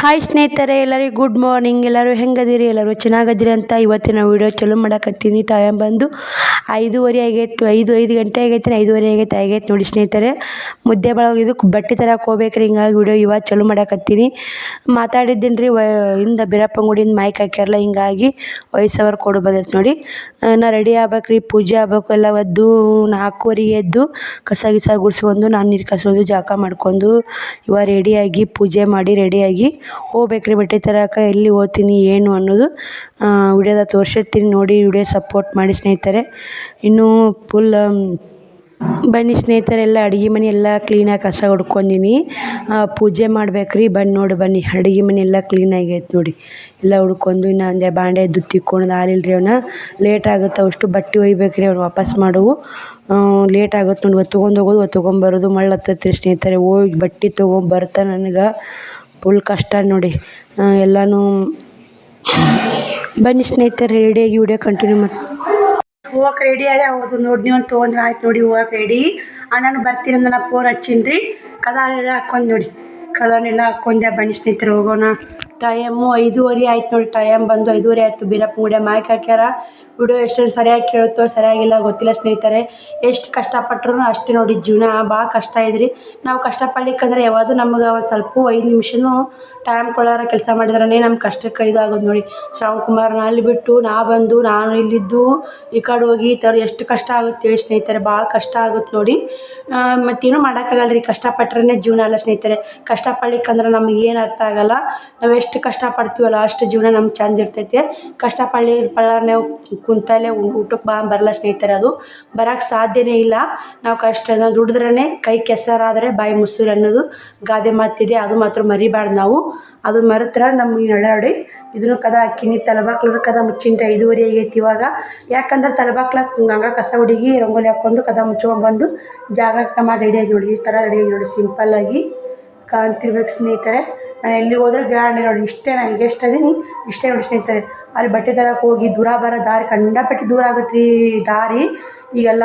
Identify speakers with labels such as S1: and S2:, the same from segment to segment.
S1: Hi ಸ್ನೇಹಿತರೆ, ಎಲ್ಲರಿಗೂ good morning ಎಲ್ಲರೂ ಹೆಂಗದಿರಿ? ಎಲ್ಲರೂ ಚೆನ್ನಾಗದಿರಿ ಅಂತ ಇವತ್ತಿನ ವೀಡಿಯೋ ಚಲೋ ಮಾಡಕತ್ತೀನಿ. ಟೈಮ್ ಬಂದು ಐದೂವರೆ ಆಗೈತು, ಐದು ಐದು ಗಂಟೆ ಆಗೈತೆ ಐದೂವರೆ ಆಗೈತೆ ಆಗೈತೆ ನೋಡಿ ಸ್ನೇಹಿತರೆ. ಮುದ್ದೆ ಬಳಗ ಇದು ಬಟ್ಟೆ ಥರ ಹೋಗ್ಬೇಕ್ರಿ, ಹಿಂಗಾಗಿ ವಿಡಿಯೋ ಇವಾಗ ಚಲೋ ಮಾಡಕತ್ತೀನಿ. ಮಾತಾಡಿದ್ದೀನಿ ರೀ ಇಂದ ಬೀರಪ್ಪನ ಗುಡಿಯಿಂದ ಮೈಕ್ ಹಾಕ್ಯಾರಲ್ಲ, ಹಿಂಗಾಗಿ ವಯಸ್ಸವರ್ ಕೊಡು ಬಂದೈತೆ ನೋಡಿ. ನಾ ರೆಡಿ ಆಗ್ಬೇಕ್ರಿ, ಪೂಜೆ ಆಗ್ಬೇಕು, ಎಲ್ಲ ಒದ್ದು ನಾಲ್ಕುವರೆಗೆ ಎದ್ದು ಕಸ ಗಿಸ ಗುಡಿಸ್ಕೊಂಡು ನಾನು ನೀರು ಕಸೋದು ಜಳಕ ಮಾಡ್ಕೊಂಡು ಇವಾಗ ರೆಡಿಯಾಗಿ ಪೂಜೆ ಮಾಡಿ ರೆಡಿಯಾಗಿ ಹೋಗ್ಬೇಕ್ರಿ ಬಟ್ಟೆ ತರಕ ಎಲ್ಲಿ ಹೋಗ್ತೀನಿ ಏನು ಅನ್ನೋದು ವಿಡಿಯೋದ ತೋರಿಸಿರ್ತೀನಿ ನೋಡಿ, ವಿಡಿಯೋ ಸಪೋರ್ಟ್ ಮಾಡಿ ಸ್ನೇಹಿತರೆ. ಇನ್ನೂ ಫುಲ್ ಬನ್ನಿ ಸ್ನೇಹಿತರೆ, ಎಲ್ಲ ಅಡುಗೆ ಮನೆ ಎಲ್ಲ ಕ್ಲೀನಾಗಿ ಕಸ ಹೊಡ್ಕೊಂಡೀನಿ ಪೂಜೆ ಮಾಡ್ಬೇಕ್ರಿ, ಬನ್ನಿ ನೋಡಿ, ಬನ್ನಿ. ಅಡುಗೆ ಮನೆ ಎಲ್ಲ ಕ್ಲೀನಾಗಿ ಐತೆ ನೋಡಿ. ಎಲ್ಲ ಹುಡ್ಕೊಂಡು ಇನ್ನು ಅಂದರೆ ಬಾಂಡೆ ಎದ್ದು ತಿಕ್ಕೊಂಡು ರೀ ಅವನ್ನ ಲೇಟ್ ಆಗುತ್ತೆ ಅಷ್ಟು ಬಟ್ಟೆ ಒಯ್ಬೇಕ್ರಿ ಅವ್ನು ವಾಪಸ್ ಮಾಡುವು. ಲೇಟ್ ಆಗುತ್ತೆ ನೋಡಿ ಒತ್ತು ತೊಗೊಂಡು ಹೋಗೋದು ಒತ್ತು ತೊಗೊಂಬರೋದು ಮಳ್ಳು ಹತ್ತತ್ರಿ ಸ್ನೇಹಿತರೆ. ಹೋಗಿ ಬಟ್ಟೆ ತೊಗೊಂಬರ್ತಾ ನನಗೆ. ಫುಲ್ ಕಷ್ಟ ನೋಡಿ. ಎಲ್ಲನೂ ಬನ್ನಿ ಸ್ನೇಹಿತರೆ ರೆಡಿಯಾಗಿ ವಿಡಿಯೋ ಕಂಟಿನ್ಯೂ ಮಾಡಿ ಹೋಗಕ್ಕೆ ರೆಡಿ ಆಗಿ ಹೌದು, ನೋಡಿ ನೀವು ತೊಗೊಂಡ್ರೆ ಆಯ್ತು ನೋಡಿ ಹೋಗಕ್ಕೆ ರೆಡಿ ನಾನು ಬರ್ತೀನಿ ಅಂದ್ರೆ ನಾ ಫೋನ್ ಹಚ್ಚೀನಿ ರೀ ಎಲ್ಲ ಹಾಕ್ಕೊಂಡು ನೋಡಿ. ಕದಾನೆಲ್ಲ ಹಾಕ್ಕೊಂಡೆ ಬನ್ನಿ ಸ್ನೇಹಿತರೆ, ಹೋಗೋಣ. ಟೈಮು ಐದೂವರೆ ಆಯ್ತು ನೋಡಿ, ಟೈಮ್ ಬಂದು ಐದೂವರೆ ಆಯಿತು. ಬೀರಪ್ಪ ಗುಡಿಯ ಮೈಕ್ ಹಾಕ್ಯಾರ. ವಿಡಿಯೋ ಎಷ್ಟು ಸರಿಯಾಗಿ ಕೇಳುತ್ತೋ ಸರಿಯಾಗಿಲ್ಲ ಗೊತ್ತಿಲ್ಲ ಸ್ನೇಹಿತರೆ. ಎಷ್ಟು ಕಷ್ಟಪಟ್ಟರು ಅಷ್ಟೇ ನೋಡಿ ಜೀವನ. ಭಾಳ ಕಷ್ಟ ಇದ್ರಿ. ನಾವು ಕಷ್ಟಪಡ್ಲಿಕ್ಕಂದ್ರೆ ಯಾವಾಗ ನಮ್ಗೆ ಒಂದು ಸ್ವಲ್ಪ ಐದು ನಿಮಿಷನೂ ಟೈಮ್ ಕೊಡೋರ ಕೆಲಸ ಮಾಡಿದ್ರೇ ನಮ್ಮ ಕಷ್ಟಕ್ಕೆ ಇದಾಗೋದು ನೋಡಿ. ಶ್ರವಣ್ ಕುಮಾರ್ನ ಅಲ್ಲಿ ಬಿಟ್ಟು ನಾ ಬಂದು, ನಾನು ಇಲ್ಲಿದ್ದು, ಈ ಕಡೆ ಹೋಗಿ ತರ ಎಷ್ಟು ಕಷ್ಟ ಆಗುತ್ತೆ ಸ್ನೇಹಿತರೆ. ಭಾಳ ಕಷ್ಟ ಆಗುತ್ತೆ ನೋಡಿ. ಮತ್ತೇನು ಮಾಡೋಕ್ಕಾಗಲ್ಲ ರೀ ಕಷ್ಟಪಟ್ರೇ ಜೀವನ ಅಲ್ಲ ಸ್ನೇಹಿತರೆ. ಕಷ್ಟಪಡ್ಲಿಕ್ಕಂದ್ರೆ ನಮಗೆ ಏನು ಅರ್ಥ ಆಗಲ್ಲ. ನಾವು ಎಷ್ಟು ಕಷ್ಟಪಡ್ತೀವಲ್ಲ ಅಷ್ಟು ಜೀವನ ನಮ್ಗೆ ಚಂದ ಇರ್ತೈತೆ. ಕಷ್ಟಪಡಲಿ ನಾವು ಕುಂತಲ್ಲೇ ಊಟಕ್ಕೆ ಬಾ ಬರಲ್ಲ ಸ್ನೇಹಿತರೆ ಅದು. ಬರೋಕ್ಕೆ ಸಾಧ್ಯನೇ ಇಲ್ಲ. ನಾವು ಕಷ್ಟ ದುಡಿದ್ರೇ ಕೈ ಕೆಸರಾದರೆ ಬಾಯಿ ಮೊಸರು ಅನ್ನೋದು ಗಾದೆ ಮಾತಿದೆ. ಅದು ಮಾತ್ರ ಮರಿಬಾರ್ದು ನಾವು. ಅದು ಮರೆತ್ರ ನಮ್ಗೆ ನಡೆ ಇದನ್ನು ಕದ ಹಾಕಿನಿ ತಲಬಾಕ್ಲರ ಕದ ಮುಚ್ಚಿಂಟ ಐದುವರೆ ಆಗೈತಿ ಇವಾಗ. ಯಾಕಂದ್ರೆ ತಲಬಾಕ್ಲ ಹಂಗ ಕಸ ಹುಡುಗಿ ರಂಗೋಲಿ ಹಾಕ್ಕೊಂಡು ಕದ ಮುಚ್ಕೊಂಡ್ಬಂದು ಜಾಗಕ್ಕೆ ಮಾಡಿ ರೆಡಿಯಾಗಿ ನೋಡಿ, ಈ ಥರ ರೆಡಿಯಾಗಿ ನೋಡಿ. ಸಿಂಪಲ್ಲಾಗಿ ಕಾಣ್ತಿರ್ಬೇಕು ಸ್ನೇಹಿತರೆ. ನಾನು ಎಲ್ಲಿ ಹೋದ್ರೆ ಗ್ರ್ಯಾಂಡ್ ನೋಡಿ, ಇಷ್ಟೇ ನನಗೆ ಎಷ್ಟು ಅದೀನಿ ಇಷ್ಟೇ ನೋಡಿ ಸ್ನೇಹಿತರೆ. ಅಲ್ಲಿ ಬಟ್ಟೆ ತರಕ್ಕೆ ಹೋಗಿ ದೂರ ಬರೋ ದಾರಿ ಕಂಡಪಟ್ಟಿ ದೂರ ಆಗುತ್ತೆ ರೀ ದಾರಿ. ಈಗೆಲ್ಲ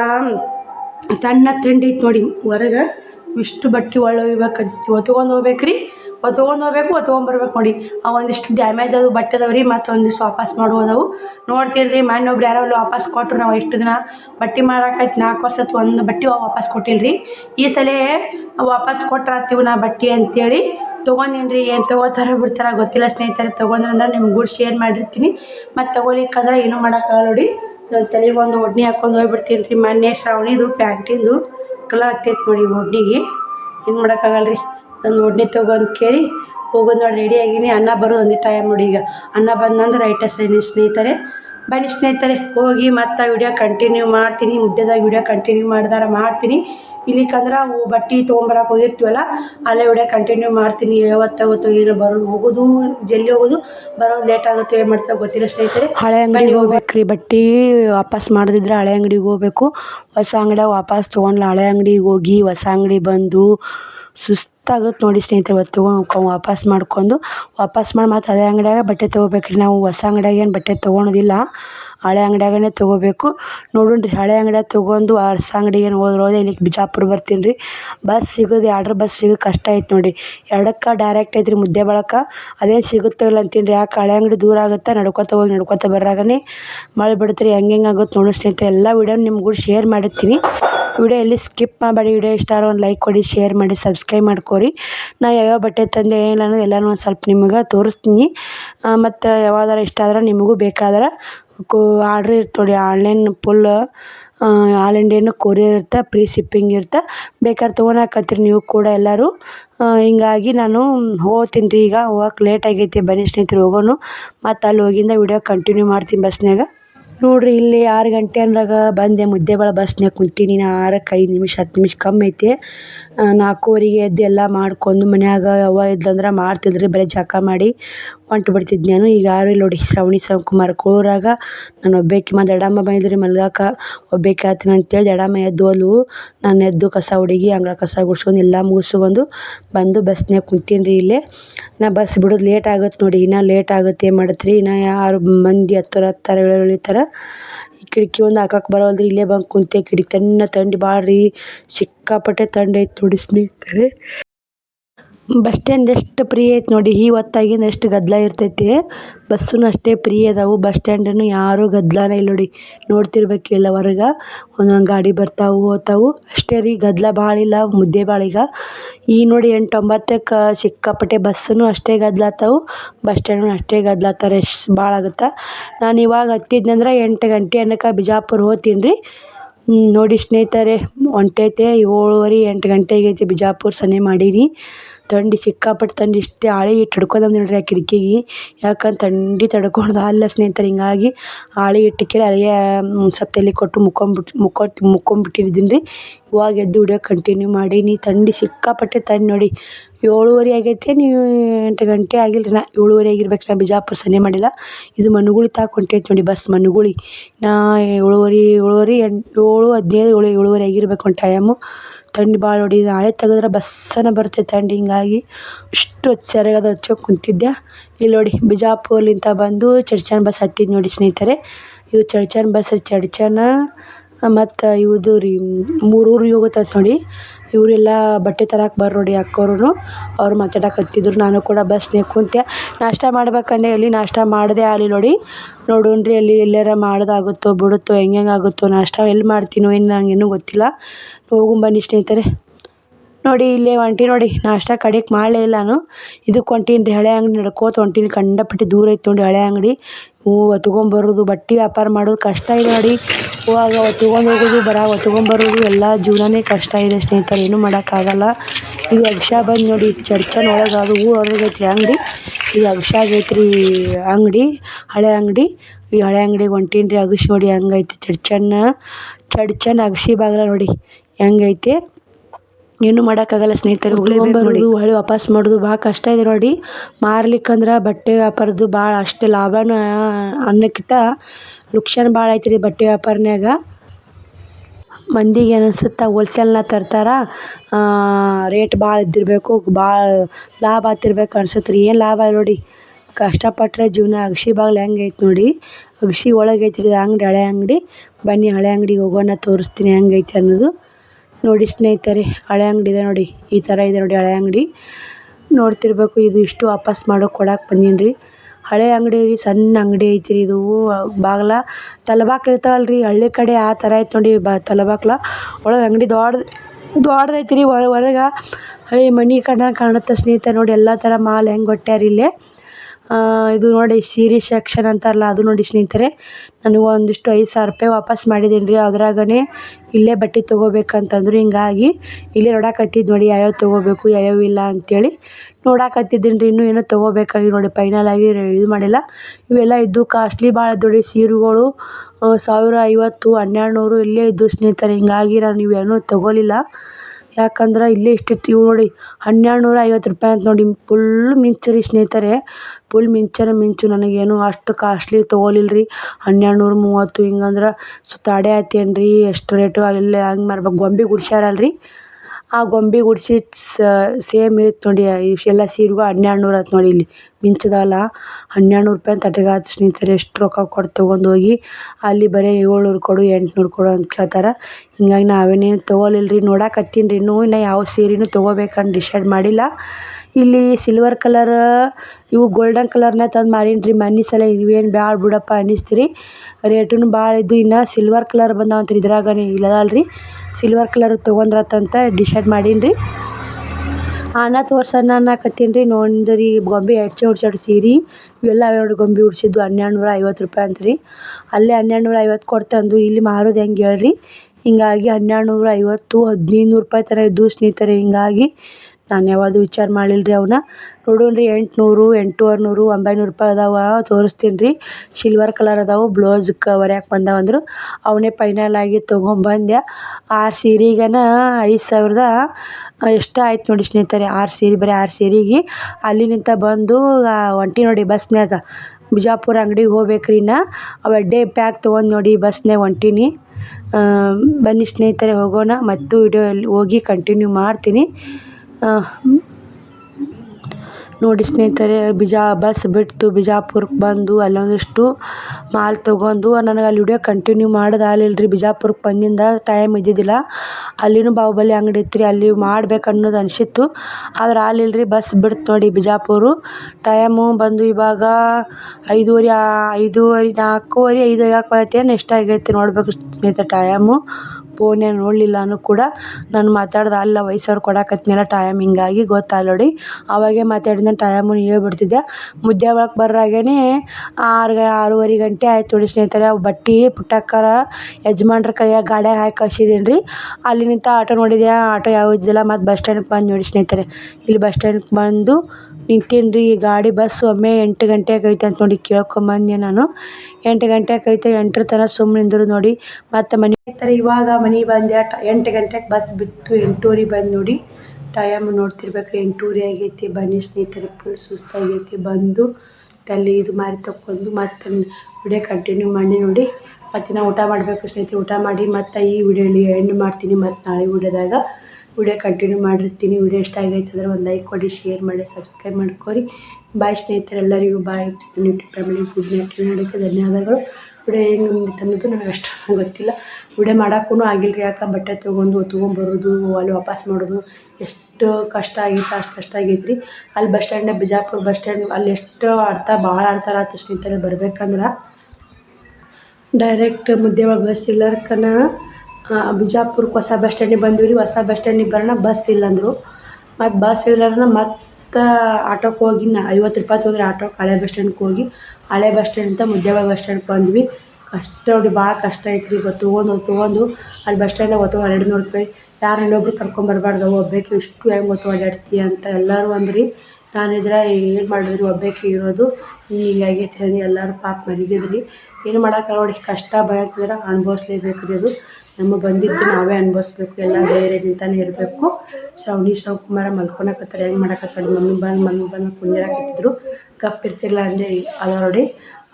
S1: ತಣ್ಣ ತಿಂಡಿ ಐತೆ ನೋಡಿ, ಹೊರಗೆ ಇಷ್ಟು ಬಟ್ಟೆ ಒಳ್ಳೆ ಒಯ್ಬೇಕಂತ ಹೊತ್ಕೊಂಡು ಹೋಗ್ಬೇಕು ರೀ. ಹೊತ್ಕೊಂಡು ಹೋಗ್ಬೇಕು ಹೊತ್ಕೊಂಬರ್ಬೇಕು ನೋಡಿ. ಆ ಒಂದಿಷ್ಟು ಡ್ಯಾಮೇಜ್ ಅದು ಬಟ್ಟೆ ಅದಾವೆ ರೀ, ಮತ್ತು ಒಂದಿಷ್ಟು ವಾಪಸ್ ಮಾಡುವು ಅದಾವು. ನೋಡ್ತೀನಿ ರೀ, ಮೊನ್ನೆ ಒಬ್ರು ಯಾರೋ ಅಲ್ಲಿ ವಾಪಸ್ ಕೊಟ್ಟರು ನಾವು ಎಷ್ಟು ದಿನ ಬಟ್ಟೆ ಮಾರಾಕೈತಿ ನಾಲ್ಕು ವರ್ಷ ಒಂದು ಬಟ್ಟೆ ವಾಪಸ್ ಕೊಟ್ಟಿಲ್ಲ ರೀ ಈ ಸಲ ವಾಪಸ್ ಕೊಟ್ರಾತೀವಿ ನಾ ಬಟ್ಟೆ ಅಂತೇಳಿ. ತೊಗೊಂಡೀನಿ ರೀ ಏನು ತೊಗೋತಾರ ಬಿಡ್ತಾರ ಗೊತ್ತಿಲ್ಲ ಸ್ನೇಹಿತರೆ ತೊಗೊಂಡ್ರಂದ್ರೆ ನಿಮ್ಗೆ ಗುಡ್ ಶೇರ್ ಮಾಡಿರ್ತೀನಿ. ಮತ್ತು ತೊಗೊಲಿಕ್ಕಂದ್ರೆ ಏನೂ ಮಾಡೋಕ್ಕಾಗಲ್ಲ ನೋಡಿ. ನಾನು ತಲೆಗೆ ಒಂದು ಒಡ್ನಿ ಹಾಕ್ಕೊಂಡು ಹೋಗ್ಬಿಡ್ತೀನಿ ರೀ ಮೊನ್ನೆ ಶ್ರಾವಣಿದು, ಪ್ಯಾಂಟಿಂದು ಕಲರ್ ಹತ್ತೈತೆ ನೋಡಿ ಒಡ್ನಿಗೆ. ಏನು ಮಾಡೋಕ್ಕಾಗಲ್ಲ ರೀ ಒಂದು ಒಡ್ನಿ ತೊಗೊಂಡು ಕೇರಿ, ಹೋಗೋದು ನೋಡಿ ರೆಡಿ ಆಗೀನಿ. ಅನ್ನ ಬರೋದು ಒಂದೇ ಟೈಮ್ ನೋಡಿ ಈಗ. ಅನ್ನ ಬಂದಂದ್ರೆ ರೈಟ ಸೈನಿ ಸ್ನೇಹಿತರೆ. ಬನ್ನಿ ಸ್ನೇಹಿತರೆ ಹೋಗಿ ಮತ್ತೆ ವಿಡಿಯೋ ಕಂಟಿನ್ಯೂ ಮಾಡ್ತೀನಿ. ಮುದ್ದೆದಾಗ ವಿಡಿಯೋ ಕಂಟಿನ್ಯೂ ಮಾಡ್ದಾರ ಮಾಡ್ತೀನಿ. ಇಲ್ಲಿಕಂದ್ರೆ ಓ ಬಟ್ಟೆ ತೊಗೊಂಬರಕ್ಕೆ ಹೋಗಿರ್ತೀವಲ್ಲ ಅಲ್ಲೇ ವಿಡಿಯೋ ಕಂಟಿನ್ಯೂ ಮಾಡ್ತೀನಿ. ಯಾವತ್ತಾಗುತ್ತೋ ಏನು ಬರೋದು ಹೋಗೋದು ಜಲ್ದಿ ಹೋಗೋದು ಬರೋದು ಲೇಟ್ ಆಗುತ್ತೋ ಏನು ಮಾಡ್ತಾ ಗೊತ್ತಿಲ್ಲ ಸ್ನೇಹಿತರೆ. ಹಳೆ ಅಂಗಡಿಗೆ ಹೋಗ್ಬೇಕು ರೀ ಬಟ್ಟೆ ವಾಪಸ್ ಮಾಡದಿದ್ರೆ ಹಳೆ ಅಂಗಡಿಗೆ ಹೋಗ್ಬೇಕು. ಹೊಸ ಅಂಗಡಿಯಾಗ ವಾಪಸ್ ತೊಗೊಂಡ್ಲ ಹಳೆ ಅಂಗಡಿಗೆ ಹೋಗಿ ಹೊಸ ಅಂಗಡಿ ಬಂದು ಸುಸ್ತಾಗುತ್ತೆ ನೋಡಿ ಸ್ನೇಹಿತರೆ, ಇವತ್ತು ವಾಪಸ್ ಮಾಡ್ಕೊಂಡು, ವಾಪಸ್ ಮಾಡಿ ಮತ್ತೆ ಅದೇ ಅಂಗಡಿಯಾಗ ಬಟ್ಟೆ ತೊಗೋಬೇಕು ರೀ ನಾವು ಹೊಸ ಅಂಗಡಿಯಾಗ ಏನು ಬಟ್ಟೆ ತೊಗೊಳೋದಿಲ್ಲ ಹಳೆ ಅಂಗಡಿಯಾಗನೇ ತೊಗೋಬೇಕು. ನೋಡೋಣ ರೀ ಹಳೆ ಅಂಗಡಿಯಾಗ ತೊಗೊಂಡು ಹೊಸ ಅಂಗಡಿಗೆ ಏನು ಹೋದ್ರೆ ಹೋದೆ ಇಲ್ಲಿಗೆ ಬಿಜಾಪುರ ಬರ್ತೀನಿ ರೀ. ಬಸ್ ಸಿಗೋದು ಎರಡರ ಬಸ್ ಸಿಗೋದು ಕಷ್ಟ ಐತೆ ನೋಡಿ. ಎರಡಕ್ಕೆ ಡೈರೆಕ್ಟ್ ಐತ್ರಿ ಮುದ್ದೆ ಬಳಕ. ಅದೇ ಸಿಗುತ್ತೋ ಇಲ್ಲ ಅಂತೀನಿ ರೀ. ಯಾಕೆ ಹಳೆ ಅಂಗಡಿ ದೂರ ಆಗುತ್ತೆ? ನಡ್ಕೊತ ಹೋಗಿ ನಡ್ಕೊತ ಬರಾಗನೇ ಮಳೆ ಬಿಡುತ್ತೆ ರೀ ಹೆಂಗೆ ಹೆಂಗೆ ಆಗುತ್ತೆ ನೋಡೋ ಸ್ನೇಹಿತರೆ. ಎಲ್ಲ ವಿಡಿಯೋ ನಿಮ್ಗೂ ಶೇರ್ ಮಾಡಿರ್ತೀನಿ. ವಿಡಿಯೋ ಎಲ್ಲಿ ಸ್ಕಿಪ್ ಮಾಡಬೇಡಿ ವಿಡಿಯೋ ಇಷ್ಟ ಆದ್ರೆ ಒಂದು ಲೈಕ್ ಕೊಡಿ, ಶೇರ್ ಮಾಡಿ, ಸಬ್ಸ್ಕ್ರೈಬ್ ಮಾಡ್ಕೊರಿ. ನಾ ಯಾವ್ಯಾವ ಬಟ್ಟೆ ತಂದೆ ಏನಿಲ್ಲ ಅನ್ನೋದು ಎಲ್ಲನೂ ಒಂದು ಸ್ವಲ್ಪ ನಿಮಗೆ ತೋರಿಸ್ತೀನಿ. ಮತ್ತು ಯಾವ್ದಾರ ಇಷ್ಟ ಆದ್ರೆ ನಿಮಗೂ ಬೇಕಾದ್ರೆ ಕೋ, ಆರ್ಡ್ರ್ ಇರ್ತೆ ನೋಡಿ ಆನ್ಲೈನ್ ಫುಲ್ ಆಲ್ ಇಂಡಿಯಾನು ಕೊರಿಯರ್ ಇರುತ್ತೆ ಫ್ರೀ ಶಿಪ್ಪಿಂಗ್ ಇರುತ್ತೆ ಬೇಕಾದ್ರೆ ತೊಗೊಳಕತ್ತೀರಿ ನೀವು ಕೂಡ ಎಲ್ಲರೂ. ಹಿಂಗಾಗಿ ನಾನು ಹೋಗ್ತೀನಿ ರೀ ಈಗ ಹೋಗಕ್ಕೆ ಲೇಟ್ ಆಗೈತಿ, ಬನ್ನಿ ಸ್ನೇಹಿತರೆ ಹೋಗೋಣ ಮತ್ತು ಅಲ್ಲಿ ಹೋಗಿಂದ ವಿಡಿಯೋ ಕಂಟಿನ್ಯೂ ಮಾಡ್ತೀನಿ ಬಸ್ನ್ಯಾಗ. ನೋಡ್ರಿ, ಇಲ್ಲಿ ಆರು ಗಂಟೆ ಅಂದಾಗ ಬಂದೆ ಮುದ್ದೆಬೇಳೆ ಬಸ್ನ್ಯಾಗ ಕುಂತೀನಿ ನಾ ಆರಕ್ಕೆ ಐದು ನಿಮಿಷ, ಹತ್ತು ನಿಮಿಷ ಕಮ್ಮಿ ಐತಿ. ನಾಲ್ಕೂವರೆಗೆ ಎದ್ದು ಎಲ್ಲ ಮಾಡ್ಕೊಂಡು ಮನ್ಯಾಗ ಅವ್ವ ಇದ್ಲಂದ್ರೆ ಮಾಡ್ತಿದ್ರಿ, ಬರೀ ಜಳಕ ಮಾಡಿ ಹೊಂಟು ಬಿಡ್ತಿದ್ದೆ ನಾನು. ಈಗ ಯಾರು ಇಲ್ಲ ನೋಡಿ ಶ್ರವಣಿ ಶಿವಕುಮಾರ್ ಕೂರಾಗ ನಾನು ಒಬ್ಬೇಕಿ ಮತ್ತು ಎಡಮ್ಮ ಬಂದಿದ್ರಿ ಮಲ್ಗಾಕ ಒಬ್ಬೇಕಿ ಆತೀನಿ ಅಂತೇಳಿ ದಡಮ್ಮ ಎದ್ದು ಹೋದ್ಲು. ನಾನು ಎದ್ದು ಕಸ ಹುಡುಗಿ, ಅಂಗಳ ಕಸ ಗುಡ್ಸ್ಕೊಂಡು ಎಲ್ಲ ಮುಗಿಸ್ಕೊಂಡು ಬಂದು ಬಸ್ನ್ಯಾಗ ಕುಂತೀನಿ ರೀ ಇಲ್ಲೇ. ನಾ ಬಸ್ ಬಿಡೋದು ಲೇಟ್ ಆಗುತ್ತೆ ನೋಡಿ ಇನ್ನೂ ಲೇಟ್ ಆಗುತ್ತೆ ಏನು ಮಾಡತ್ತೆ ರೀ ಇನ್ನು ಯಾರು ಮಂದಿ ಹತ್ತರ, ಹತ್ತಾರ, ಏಳು ಇಳಿತಾರೆ ಈ ಕಿಟಕಿ ಒಂದು ಹಾಕಕ್ಕೆ ಬರವಲ್ದು, ಇಲ್ಲೇ ಬಂದು ಕುಂತೆ ಕಿಟಕಿ. ತಣ್ಣ ತಂಡಿ ಭಾಳ ರೀ ಸಿಕ್ಕಾಪಟ್ಟೆ ಥಂಡಿ ಐತೆ ನೋಡಿ ಸ್ನೇಹಿತರೆ. ಬಸ್ ಸ್ಟ್ಯಾಂಡ್ ಎಷ್ಟು ಫ್ರೀ ಐತೆ ನೋಡಿ, ಈ ಹೊತ್ತಾಗಿಂದ ಎಷ್ಟು ಗದ್ದಲ ಇರ್ತೈತಿ. ಬಸ್ಸೂ ಅಷ್ಟೇ ಫ್ರೀ ಅದಾವು, ಬಸ್ ಸ್ಟ್ಯಾಂಡನ್ನು ಯಾರೂ ಗದ್ದಲನೇ ಇಲ್ಲ ನೋಡಿ. ನೋಡ್ತಿರ್ಬೇಕು ಇಲ್ಲ ಹೊರಗೆ, ಒಂದೊಂದು ಗಾಡಿ ಬರ್ತಾವೆ ಹೋಗ್ತಾವು ಅಷ್ಟೇ ರೀ, ಗದ್ದಲ ಭಾಳ ಇಲ್ಲ, ಮುದ್ದೆ ಭಾಳ ಈಗ. ಈಗ ನೋಡಿ ಎಂಟು ಒಂಬತ್ತಕ್ಕೆ ಸಿಕ್ಕಾಪಟ್ಟೆ ಬಸ್ಸೂ ಅಷ್ಟೇ ಗದ್ದಲ ಬಸ್ ಸ್ಟ್ಯಾಂಡನ್ನು ಅಷ್ಟೇ ಗದ್ದಲ ಎಷ್ಟು ಭಾಳ ಆಗುತ್ತೆ. ನಾನು ಇವಾಗ ಹತ್ತಿದ್ನಂದ್ರೆ ಎಂಟು ಗಂಟೆ ಅನ್ನಕ್ಕೆ ಬಿಜಾಪುರ ಹೋಗ್ತೀನಿ ರೀ. ನೋಡಿ ಸ್ನೇಹಿತರೆ ಹೊಂಟೈತೆ ಏಳುವರೆ ಎಂಟು ಗಂಟೆಗೈತಿ ಬಿಜಾಪುರ ಸನೆ ಮಾಡೀನಿ. ಥಂಡಿ ಸಿಕ್ಕಾಪಟ್ಟೆ ಥಂಡಿ ಇಷ್ಟೇ ಆಳಿ ಇಟ್ಟು ಹಿಡ್ಕೊಂಡ್ ನೋಡಿರಿ ಆ ಕಿಟಕಿಗೆ. ಯಾಕಂದ್ರೆ ಥಂಡಿ ತಡ್ಕೊಳೋದು ಅಲ್ಲ ಸ್ನೇಹಿತರೆ, ಹಿಂಗಾಗಿ ಆಳಿ ಇಟ್ಟಕ್ಕೆ ಅಲ್ಲಿಗೆ ಸ್ವಲ್ಪ ತಲೆ ಕೊಟ್ಟು ಮುಕ್ಕೊಂಬಿಟ್ಟು ಮುಕ್ಕೊಟ್ಟು ಮುಕ್ಕೊಂಬಿಟ್ಟಿದ್ದೀನಿ ರೀ ಇವಾಗ ಎದ್ದು ವಿಡಿಯೋ ಕಂಟಿನ್ಯೂ ಮಾಡೀನಿ ಥಂಡಿ ಸಿಕ್ಕಾಪಟ್ಟೆ ಥಂಡಿ ನೋಡಿ. ಏಳುವರೆ ಆಗೈತೆ ನೀವು ಎಂಟು ಗಂಟೆ ಆಗಿಲ್ಲ ರೀ ನಾ ಏಳುವರೆ ಆಗಿರ್ಬೇಕು, ನಾ ಬಿಜಾಪುರ ಸನ್ನೆ ಮಾಡಿಲ್ಲ. ಇದು ಮನುಗುಳಿ ತಾಕ ಹೊಂಟೈತೆ ನೋಡಿ ಬಸ್ ಮನುಗುಳಿ. ನಾ ಏಳುವರೆ ಏಳುವರೆ ಎಂಟು ಏಳು, ಹದಿನೈದು, ಏಳು, ಏಳುವರೆ ಆಗಿರ್ಬೇಕು ಒಂದು ಟೈಮು ಥಂಡಿ ಭಾಳ ಹೊಡೀದ್ ಹಳೆ ತೆಗೆದ್ರೆ ಬಸ್ಸನ ಬರ್ತೈತೆ ಥಂಡಿ ಹಿಂಗಾಗಿ ಸರಿಯಾಗಿ ಅದು ಹಚ್ಕೊ ಕುಂತಿದ್ದೆ. ಇಲ್ಲಿ ನೋಡಿ ಬಿಜಾಪುರ್ಲಿಂದ ಬಂದು ಚಡ್ಚನ್ ಬಸ್ ಹತ್ತಿದ್ದು ನೋಡಿ ಸ್ನೇಹಿತರೆ. ಇದು ಚಡ್ಚನ್ ಬಸ್, ಚಡ್ಚನ ಮತ್ತು ಇವುದು ರೀ ಮೂರೂರಿಗೆ ಹೋಗುತ್ತಂತ ನೋಡಿ. ಇವರೆಲ್ಲ ಬಟ್ಟೆ ತರಕ್ಕೆ ಬರ್ ನೋಡಿ ಅಕ್ಕೋರು ಅವ್ರು ಮಾತಾಡಕತ್ತಿದ್ರು ನಾನು ಕೂಡ ಬಸ್ನಾಗ ಕುಂತೆ. ನಾಷ್ಟ ಮಾಡ್ಬೇಕಂದೆ ಎಲ್ಲಿ ನಾಷ್ಟ ಮಾಡದೇ ಆಗಲಿ ನೋಡಿ. ನೋಡೋಣ್ರಿ ಅಲ್ಲಿ ಎಲ್ಲಾರ ಮಾಡೋದಾಗುತ್ತೋ, ಬಿಡುತ್ತೋ, ಹೆಂಗೆ ಹೆಂಗೆ ಆಗುತ್ತೋ ನಾಷ್ಟ ಎಲ್ಲಿ ಮಾಡ್ತೀನೋ, ಏನು ನಂಗೇನೂ ಗೊತ್ತಿಲ್ಲ. ಹೋಗೋಣ ಬನ್ನಿ ಸ್ನೇಹಿತರೆ. ನೋಡಿ, ಇಲ್ಲೇ ಹೊಂಟಿ ನೋಡಿ, ನಾಷ್ಟ ಕಡೆಗೆ ಮಾಡಲೇ ಇಲ್ಲ ನಾನು. ಇದಕ್ಕೆ ಹೊಂಟೀನಿ ರೀ ಹಳೆ ಅಂಗಡಿ ನಡ್ಕೋತ ಹೊಂಟೀನಿ ಕಂಡಾಪಟ್ಟೆ ದೂರ ಐತೆ ನೋಡಿ ಹಳೆ ಅಂಗಡಿ. ಹೂವು ತೊಗೊಂಬರೋದು ಬಟ್ಟೆ ವ್ಯಾಪಾರ ಮಾಡೋದು ಕಷ್ಟ ಇದೆ ನೋಡಿ. ಹೂವಾಗ ತೊಗೊಂಡು ಹೋಗೋದು ಬರಾಗ ತೊಗೊಂಬರೋದು ಎಲ್ಲ ಜೀವನನೇ ಕಷ್ಟ ಇದೆ ಸ್ನೇಹಿತರೆ, ಏನೂ ಮಾಡೋಕ್ಕಾಗಲ್ಲ. ಇದು ಅಕ್ಷ ಬಂದು ನೋಡಿ ಚಡ್ಚನ್ ಒಳಗೆ ಅದು ಹೂ ಹೊರಗೈತೆ ರೀ ಅಂಗಡಿ. ಇದು ಆಗೈತೆ ರೀ ಅಂಗಡಿ, ಹಳೆ ಅಂಗಡಿ. ಈ ಹಳೆ ಅಂಗಡಿಗೆ ಹೊಂಟೀನಿ ರೀ ಅಗಸಿ ನೋಡಿ ಹಂಗೈತಿ, ಚಡ್ಚನ್ನ, ಚಡ್ಚನ್ ಅಗಸಿ ಬಾಗಿಲ ನೋಡಿ ಹೆಂಗೈತೆ. ಏನೂ ಮಾಡೋಕ್ಕಾಗಲ್ಲ ಸ್ನೇಹಿತರೆ ಹೋಗ್ಲೇಬೇಕು ಹೊಳ್ಳಿ ವಾಪಸ್ ಮಾಡೋದು ಭಾಳ ಕಷ್ಟ ಇದೆ ನೋಡಿ. ಮಾರ್ಲಿಕ್ಕಂದ್ರೆ ಬಟ್ಟೆ ವ್ಯಾಪಾರದ್ದು ಭಾಳ ಅಷ್ಟೇ ಲಾಭನ ಅನ್ನೋಕ್ಕಿಂತ ಲುಕ್ಷನ್ ಭಾಳ ಐತೆ ರೀ ಬಟ್ಟೆ ವ್ಯಾಪಾರನ್ಯಾಗ. ಮಂದಿಗೆ ಏನು ಹೋಲ್ಸೇಲ್ನ ತರ್ತಾರ ರೇಟ್ ಭಾಳ ಇದ್ದಿರಬೇಕು ಭಾಳ ಲಾಭ ಆಗ್ತಿರ್ಬೇಕು ಅನ್ಸುತ್ತೆ ರೀ. ಏನು ಲಾಭ ನೋಡಿ. ಕಷ್ಟಪಟ್ಟರೆ ಜೀವನ ಅಗ್ಸಿ ಬಾಗ್ಲು ಹೆಂಗೆ ಐತೆ ನೋಡಿ. ಅಗ್ಸಿ ಒಳಗೆ ಐತೆ ರೀ ಅಂಗಡಿ ಹಳೆ ಅಂಗಡಿ. ಬನ್ನಿ ಹಳೆ ಅಂಗಡಿಗೆ ಹೋಗೋಣ ತೋರಿಸ್ತೀನಿ ಹೆಂಗೈತೆ ಅನ್ನೋದು. ನೋಡಿ ಸ್ನೇಹಿತರೆ, ಹಳೆ ಅಂಗಡಿ ಇದೆ ನೋಡಿ. ಈ ಥರ ಇದೆ ನೋಡಿ ಹಳೆ ಅಂಗಡಿ. ನೋಡ್ತಿರ್ಬೇಕು, ಇದು ಇಷ್ಟು ವಾಪಸ್ ಮಾಡೋಕೆ ಕೊಡಕ್ಕೆ ಬಂದೀನಿ ರೀ ಹಳೆ ಅಂಗಡಿ ರೀ, ಸಣ್ಣ ಅಂಗಡಿ ಐತಿ ರೀ ಇದು. ಬಾಗ್ಲ ತಲಬಾಕ್ಲು ಇರ್ತಾವಲ್ಲ ರೀ ಹಳ್ಳಿ ಕಡೆ ಆ ಥರ ಐತೆ ನೋಡಿ ಬ ತಲಬಾಕ್ಲ. ಒಳಗೆ ಅಂಗಡಿ ದೊಡ್ಡ ದೊಡ್ದು ಐತಿ ರೀ ಹೊರಗೆ ಹಳೆ ಮನೆ ಕಂಡಂಗೆ ಕಾಣುತ್ತೆ ಸ್ನೇಹಿತರೆ ನೋಡಿ. ಎಲ್ಲ ಥರ ಮಾಲ್ ಹೆಂಗೆ ಕೊಟ್ಯಾರ ಇಲ್ಲೇ. ಇದು ನೋಡಿ, ಸೀರೆ ಸೆಕ್ಷನ್ ಅಂತಾರಲ್ಲ, ಅದು ನೋಡಿ ಸ್ನೇಹಿತರೆ. ನನಗೆ ಒಂದಿಷ್ಟು ಐದು ಸಾವಿರ ರೂಪಾಯಿ ವಾಪಸ್ ಮಾಡಿದ್ದೀನಿ ರೀ ಅದ್ರಾಗನೇ ಇಲ್ಲೇ ಬಟ್ಟೆ ತೊಗೋಬೇಕಂತಂದ್ರು. ಹಿಂಗಾಗಿ ಇಲ್ಲೇ ನೋಡಾಕತ್ತಿದ್ದು ನೋಡಿ, ಯಾವ್ಯಾವ ತೊಗೋಬೇಕು, ಯಾವ್ಯಾವ ಇಲ್ಲ ಅಂತೇಳಿ ನೋಡಾಕತ್ತಿದ್ದೀನಿ ರೀ ಇನ್ನೂ ಏನೋ ತೊಗೋಬೇಕಾಗಿ ನೋಡಿ ಫೈನಲ್ ಆಗಿ ಇದು ಮಾಡಿಲ್ಲ. ಇವೆಲ್ಲ ಇದ್ದು ಕಾಸ್ಟ್ಲಿ ಭಾಳ ದೊಡ್ಡ ಸೀರೆಗಳು. ಸಾವಿರ ಐವತ್ತು ಹನ್ನೆರಡು ನೂರು ಇಲ್ಲೇ ಇದ್ದು ಸ್ನೇಹಿತರೆ. ಹಿಂಗಾಗಿ ನಾನು ಇವೇನೂ ತೊಗೊಳಿಲ್ಲ ಯಾಕಂದ್ರೆ ಇಲ್ಲೇ ಇಷ್ಟಿತ್ತು ಇವು ನೋಡಿ ಹನ್ನೆರಡು ನೂರ ಐವತ್ತು ರೂಪಾಯಿ ಅಂತ ನೋಡಿ ಫುಲ್ ಮಿಂಚು ರೀ ಸ್ನೇಹಿತರೆ. ಫುಲ್ ಮಿಂಚರ ಮಿಂಚು ನನಗೇನು ಅಷ್ಟು ಕಾಸ್ಟ್ಲಿ ತೊಗೊಲಿಲ್ಲ ರೀ ಹನ್ನೆರಡು ನೂರ ಮೂವತ್ತು ಹಿಂಗಂದ್ರೆ ಸುತ್ತಾಡೇ ಆಯ್ತೇನು ರೀ ಎಷ್ಟು ರೇಟು ಇಲ್ಲೇ ಹಂಗೆ ಮಾರ್ಬೇಕು ಗೊಂಬೆ ಗುಡ್ಸ್ಯಾರಲ್ಲ ರೀ ಆ ಗೊಂಬೆ ಗುಡ್ಸಿದ್ದು ಸೇಮ್ ಇತ್ತು ನೋಡಿ, ಎಲ್ಲ ಸೀರೆಗೂ ಹನ್ನೆರಡು ನೂರು ಆಯ್ತು ನೋಡಿ ಇಲ್ಲಿ. ಮಿಂಚದಲ್ಲ. ಹನ್ನೆರಡು ನೂರು ರೂಪಾಯಿ ತಟಗ ಆಯ್ತು ಸ್ನೇಹಿತರೆ. ಎಷ್ಟು ರೊಕ್ಕ ಕೊಟ್ಟು ತೊಗೊಂಡು ಹೋಗಿ, ಅಲ್ಲಿ ಬರೀ ಏಳ್ನೂರು ಕೊಡು, ಎಂಟ್ನೂರು ಕೊಡು ಅಂತ ಕೇಳ್ತಾರೆ. ಹಿಂಗಾಗಿ ನಾವೇನೇನು ತೊಗೊಲಿಲ್ಲ ರೀ ನೋಡಾಕತ್ತೀನಿ ರೀ. ಇನ್ನೂ ಇನ್ನು ಯಾವ ಸೀರೆನೂ ತೊಗೋಬೇಕಂತ ಡಿಸೈಡ್ ಮಾಡಿಲ್ಲ. ಇಲ್ಲಿ ಸಿಲ್ವರ್ ಕಲರ್ ಇವು ಗೋಲ್ಡನ್ ಕಲರ್ನೇ ತಂದು ಮಾರೀನಿ ರೀ ಮನೆ ಸಲ ಇವೇನು ಬ್ಯಾಡ ಬಿಡಪ್ಪ ಅನ್ನಿಸ್ತು ರೀ ರೇಟೂ ಭಾಳ ಇದ್ದು ಇನ್ನು ಸಿಲ್ವರ್ ಕಲರ್ ಬಂದಾವಂತ್ರಿ ಇದ್ರಾಗನೇ ಇಲ್ಲದಲ್ಲ ರೀ ಸಿಲ್ವರ್ ಕಲರ್ ತೊಗೊಂಡ್ರತ್ತಂತ ಡಿಸೈಡ್ ಮಾಡೀನಿ ರೀ ಆನ ತೋರ್ಸನ ಅನ್ನಕತ್ತೀನಿ ರೀ. ನೋಡಿರಿ ಗೊಂಬೆ ಎಡ್ಚೆ ಉಡ್ಸಾಡು ಸೀರೆ. ಇವೆಲ್ಲ ಎರಡು ಗೊಂಬೆ ಉಡ್ಸಿದ್ದು ಹನ್ನೆರಡು ನೂರ ಐವತ್ತು ರೂಪಾಯಿ ಅಂತ ರೀ ಅಲ್ಲೇ ಹನ್ನೆರಡು ನೂರ ಐವತ್ತು ಕೊಟ್ಟು ತಂದು ಇಲ್ಲಿ ಮಾರೋದು ಹೆಂಗೆ ಹೇಳ್ರಿ? ಹಿಂಗಾಗಿ ಹನ್ನೆರಡು ನೂರ ಐವತ್ತು ಹದಿನೈದು ನೂರು ರೂಪಾಯಿ ಥರ ಇದ್ದು ಸ್ನೇಹಿತರೆ, ಹಿಂಗಾಗಿ ನಾನು ಯಾವುದು ವಿಚಾರ ಮಾಡಿಲ್ಲ ರೀ ಅವನ್ನ ನೋಡೋಣ ರೀ ಎಂಟುನೂರು ಎಂಟೂವರೆ ನೂರು ಒಂಬೈನೂರು ರೂಪಾಯಿ ಅದಾವ ತೋರಿಸ್ತೀನಿ ರೀ ಸಿಲ್ವರ್ ಕಲರ್ ಅದಾವು ಬ್ಲೌಸ್ಗೆ ಹೊರ್ಯಾಕೆ ಬಂದಾವ ಅಂದರು. ಫೈನಲ್ ಆಗಿ ತೊಗೊಂಬಂದೆ ಆರು ಸೀರೆಗನ ಐದು ಸಾವಿರದ ಎಷ್ಟು ಆಯ್ತು ನೋಡಿ ಸ್ನೇಹಿತರೆ, ಆರು ಸೀರೆ, ಬರೀ ಆರು ಸೀರೆಗೆ. ಅಲ್ಲಿನಿಂದ ಬಂದು ಒಂಟಿ ನೋಡಿ ಬಸ್ನ್ಯಾಗ. ಬಿಜಾಪುರ ಅಂಗಡಿಗೆ ಹೋಗ್ಬೇಕ್ರಿ ಅವ ಡೇ ಪ್ಯಾಕ್ ತೊಗೊಂಡು ನೋಡಿ ಬಸ್ನ್ಯಾಗ ಹೊಂಟೀನಿ ಬನ್ನಿ ಸ್ನೇಹಿತರೆ, ಹೋಗೋಣ. ಮತ್ತು ವಿಡಿಯೋ ಹೋಗಿ ಕಂಟಿನ್ಯೂ ಮಾಡ್ತೀನಿ. ನೋಡಿ ಸ್ನೇಹಿತರೆ ಬಿಜಾ ಬಸ್ ಬಿಟ್ಟು ಬಿಜಾಪುರಕ್ಕೆ ಬಂದು ಅಲ್ಲೊಂದಿಷ್ಟು ಮಾಲ್ ತೊಗೊಂಡು ನನಗೆ ಅಲ್ಲಿ ವಿಡಿಯೋ ಕಂಟಿನ್ಯೂ ಮಾಡೋದು ರೀ ಬಿಜಾಪುರಕ್ಕೆ ಬಂದಿಂದ ಟೈಮ್ ಇದ್ದಿದ್ದಿಲ್ಲ ಅಲ್ಲಿನೂ ಬಾಹುಬಲಿ ಅಂಗಡಿ ಇತ್ತು ರೀ ಅಲ್ಲಿ ಮಾಡ್ಬೇಕು ಅನ್ನೋದು ಅನಿಸಿತ್ತು ಆದ್ರೆ ಆಗ್ಲಿಲ್ಲ ರೀ ಬಸ್ ಬಿಡ್ತು ನೋಡಿ ಬಿಜಾಪುರ ಟೈಮು ಬಂದು ಇವಾಗ ಐದೂವರೆ ಐದೂವರೆ ನಾಲ್ಕೂವರೆ ಐದು ಆಗಕ್ಕೆ ಏನು ಎಷ್ಟಾಗೈತೆ ನೋಡಬೇಕು ಸ್ನೇಹಿತರೆ ಟೈಮು ಫೋನ್ಯಾಗ ನೋಡಲಿಲ್ಲ ಅನ್ನು ಕೂಡ ನಾನು ಮಾತಾಡ್ದೆ, ಅಲ್ಲ ವಯಸ್ಸವ್ರು ಕೊಡಕತ್ತಿನಲ್ಲ ಟೈಮ್ ಹಿಂಗಾಗಿ ಗೊತ್ತಾಗಲ್ಲ ನೋಡಿ? ಅವಾಗೆ ಮಾತಾಡಿದ್ನ ಟೈಮು ಹೇಳ್ಬಿಡ್ತಿದ್ದೆ ಮುದ್ದೆ ಒಳಗೆ ಬರಾಗೇ ಆರು ಆರೂವರೆ ಗಂಟೆ ಆಯ್ತು ನೋಡಿ ಸ್ನೇಹಿತರೆ ಬಟ್ಟೆ ಪುಟ್ಟಕ್ಕರ ಯಜಮಾನ್ರ ಕೈಯಾಗ ಗಾಡ್ಯಾಗ ಹಾಕಿ ಕಳ್ಸಿದ್ದೀನಿ ರೀ ಅಲ್ಲಿ ನಿಂತ ಆಟೋ ನೋಡಿದೆ ಆಟೋ ಯಾವ ಇದ್ದಿಲ್ಲ, ಮತ್ತು ಬಸ್ ಸ್ಟ್ಯಾಂಡ್ಗೆ ಬಂದು ನೋಡಿ ಸ್ನೇಹಿತರೆ. ಇಲ್ಲಿ ಬಸ್ ಸ್ಟ್ಯಾಂಡ್ಗೆ ಬಂದು ನಿಂತೀನಿ ರೀ ಗಾಡಿ ಬಸ್ ಒಮ್ಮೆ ಎಂಟು ಗಂಟೆಗೆ ಐತೆ ಅಂತ ನೋಡಿ ಕೇಳ್ಕೊಂಬಂದೆ ನಾನು. ಎಂಟು ಗಂಟೆಗೆ ಐತೆ, ಎಂಟರ ತನಕ ಸುಮ್ನೆ ನಿಂದ್ರು ನೋಡಿ. ಮತ್ತು ಮನೆ ಥರ ಇವಾಗ ಮನೆ ಬಂದೆ, ಟ ಎಂಟು ಗಂಟೆಗೆ ಬಸ್ ಬಿಟ್ಟು ಎಂಟೂರಿಗೆ ಬಂದು ನೋಡಿ. ಟೈಮ್ ನೋಡ್ತಿರ್ಬೇಕು ಎಂಟೂರಿ ಆಗೈತಿ, ಬನ್ನಿ ಸ್ನೇಹಿತರೆ, ಫುಲ್ ಸುಸ್ತಾಗೈತಿ, ಬಂದು ತಲೆ ಇದು ಮಾರಿ ತಕ್ಕೊಂಡು ಮತ್ತೆ ವಿಡಿಯೋ ಕಂಟಿನ್ಯೂ ಮಾಡಿ ನೋಡಿ. ಮತ್ತು ನಾವು ಊಟ ಮಾಡಬೇಕು ಸ್ನೇಹಿತರೆ, ಊಟ ಮಾಡಿ ಮತ್ತು ಈ ವಿಡಿಯೋಲಿ ಎಂಡ್ ಮಾಡ್ತೀನಿ ಮತ್ತು ನಾಳೆ ವಿಡಿಯೋದಾಗ. ವಿಡಿಯೋ ಕಂಟಿನ್ಯೂ ಮಾಡಿರ್ತೀನಿ. ವಿಡಿಯೋ ಇಷ್ಟ ಆಗೈತೆ ಅಂದರೆ ಒಂದು ಲೈಕ್ ಕೊಡಿ, ಶೇರ್ ಮಾಡಿ, ಸಬ್ಸ್ಕ್ರೈಬ್ ಮಾಡ್ಕೊರಿ. Bye ಸ್ನೇಹಿತರೆಲ್ಲರಿಗೂ bye. YouTube family good night ಧನ್ಯವಾದಗಳು. ವಿಡಿಯೋ ಹೆಂಗೆ ಅನ್ನೋದು ನನಗೆ ಅಷ್ಟು ಗೊತ್ತಿಲ್ಲ. ವಿಡಿಯೋ ಮಾಡೋಕ್ಕೂ ಆಗಿಲ್ಲ ರೀ ಯಾಕೆ ಬಟ್ಟೆ ತೊಗೊಂಡು ತೊಗೊಂಬರೋದು ಅಲ್ಲಿ ವಾಪಸ್ ಮಾಡೋದು ಎಷ್ಟು ಕಷ್ಟ ಆಗಿತ್ತು, ಅಷ್ಟು ಕಷ್ಟ ಆಗೈತೆ ರೀ ಅಲ್ಲಿ ಬಸ್ ಸ್ಟ್ಯಾಂಡ್ನಾಗ ಬಿಜಾಪುರ ಬಸ್ ಸ್ಟ್ಯಾಂಡ್, ಅಲ್ಲಿ ಎಷ್ಟು ಅರ್ಥ ಭಾಳ ಅರ್ಥ ಆತು ಸ್ನೇಹಿತರೆ, ಬರ್ಬೇಕಂದ್ರೆ. ಡೈರೆಕ್ಟ್ ಮುದ್ದೆ ಒಳಗೆ ಬಸ್ ಇಲ್ಲರ್ಕನ ಬಿಜಾಪುರಕ್ಕೆ ಹೊಸ ಬಸ್ ಸ್ಟ್ಯಾಂಡಿಗೆ ಬಂದ್ವಿ ರೀ ಹೊಸ ಬಸ್ ಸ್ಟ್ಯಾಂಡಿಗೆ ಬರೋಣ ಬಸ್ ಇಲ್ಲ ಅಂದರು ಮತ್ತು ಬಸ್ ಇಲ್ಲರನ ಮತ್ತೆ ಆಟೋಕ್ಕೆ ಹೋಗಿ ನಾ ಐವತ್ತು ರೂಪಾಯಿ ತೊಗೊಂಡ್ರೆ ಆಟೋಕ್ಕೆ ಹಳೆ ಬಸ್ ಸ್ಟ್ಯಾಂಡ್ಗೆ ಹೋಗಿ ಹಳೆ ಬಸ್ ಸ್ಟ್ಯಾಂಡಿಂದ ಮುದ್ದೇಬಿಹಾಳ ಬಸ್ ಸ್ಟ್ಯಾಂಡ್ಗೆ ಬಂದ್ವಿ. ಕಷ್ಟ ನೋಡಿ, ಭಾಳ ಕಷ್ಟ ಐತೆ ರೀ ಇವತ್ತು ತೊಗೊಂಡು ತೊಗೊಂಡು ಅಲ್ಲಿ ಬಸ್ ಸ್ಟ್ಯಾಂಡಾಗ ಹೊತ್ತು ಎರಡು ನೂರು ರೂಪಾಯಿ. ಯಾರು ಇನ್ನೊಬ್ರು ಕರ್ಕೊಂಬರ್ಬಾರ್ದು ಒಬ್ಬಾಕಿ ಇಷ್ಟು ಹೆಂಗೆ ಹೊತ್ತು ಓಡಾಡ್ತೀಯ ಅಂತ ಎಲ್ಲರೂ ಅಂದ್ರಿ. ನಾನಿದ್ರೆ ಏನು ಮಾಡಿದ್ರಿ ಒಬ್ಬಕ್ಕೆ ಇರೋದು, ಹಿಂಗೆ ಆಗೈತೆ ಹೇಳಿ ಎಲ್ಲರೂ ಪಾಪ ಮರಿಗಿದ್ರಿ. ಏನು ಮಾಡೋಕೆ ನೋಡಿ, ಕಷ್ಟ, ಭಯ ಅಂತಂದ್ರೆ ಅನುಭವಿಸ್ಲೇಬೇಕು ರೀ ಅದು. ನಮಗೆ ಬಂದಿದ್ದು ನಾವೇ ಅನುಭವಿಸ್ಬೇಕು, ಎಲ್ಲ ಧೈರ್ಯದಿಂದನೇ ಇರಬೇಕು. ಶ್ರವಣಿ, ಶಿವಕುಮಾರ ಮಲ್ಕೊಳಕತ್ತಾರೆ ಹೆಂಗೆ ಮಾಡಕತ್ತಾಳೆ? ಮಮ್ಮಿ ಬಂದು ಮಮ್ಮಿ ಬಂದು ಕುಂದಿರಾಕತ್ತಿದ್ರು ಕಪ್ ಇರ್ತಿಲ್ಲ ಅಂದರೆ ಅದ ನೋಡಿ,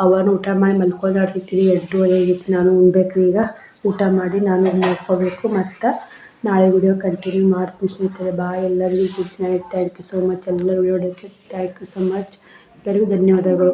S1: ಅವನು ಊಟ ಮಾಡಿ ಮಲ್ಕೊಂಡಾಡ್ತಿರ್ತೀನಿ ಎಂಟೂವರೆ ಆಗೈತಿ ನಾನು ಉಣ್ಬೇಕು ಈಗ. ಊಟ ಮಾಡಿ ನಾನು ಮಲ್ಕೋಬೇಕು ಮತ್ತು ನಾಳೆ ವಿಡಿಯೋ ಕಂಟಿನ್ಯೂ ಮಾಡ್ತೀನಿ ಸ್ನೇಹಿತರೆ. ಬಾಯ್ ಎಲ್ಲರಿಗೂ night. Thank you so much ಎಲ್ಲರೂ ವಿಡಿಯೋ ನೋಡೋಕ್ಕೆ ಥ್ಯಾಂಕ್ ಯು ಸೊ ಮಚ್ ಎಲ್ಲರಿಗೂ ಧನ್ಯವಾದಗಳು.